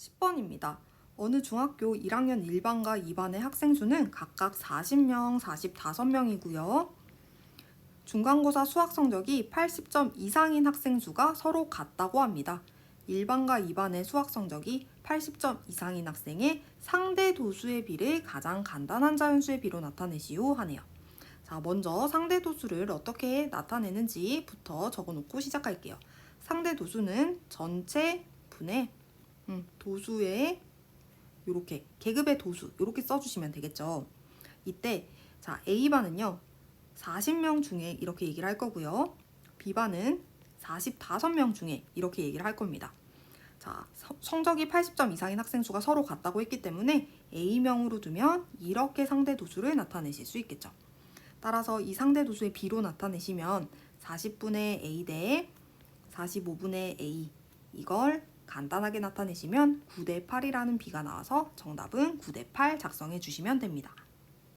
10번입니다. 어느 중학교 1학년 1반과 2반의 학생 수는 각각 40명, 45명이고요. 중간고사 수학 성적이 80점 이상인 학생 수가 서로 같다고 합니다. 1반과 2반의 수학 성적이 80점 이상인 학생의 상대 도수의 비를 가장 간단한 자연수의 비로 나타내시오 하네요. 자, 먼저 상대 도수를 어떻게 나타내는지부터 적어 놓고 시작할게요. 상대 도수는 전체 분의 음, 도수의 이렇게 계급의 도수 이렇게 써주시면 되겠죠. 이때 자 A반은요 40명 중에 이렇게 얘기를 할 거고요. B반은 45명 중에 이렇게 얘기를 할 겁니다. 자 서- 성적이 80점 이상인 학생 수가 서로 같다고 했기 때문에 A명으로 두면 이렇게 상대 도수를 나타내실 수 있겠죠. 따라서 이 상대 도수의 B로 나타내시면 40분의 A 대 45분의 A 이걸 간단하게 나타내시면 9대 8이라는 비가 나와서 정답은 9대 8 작성해 주시면 됩니다.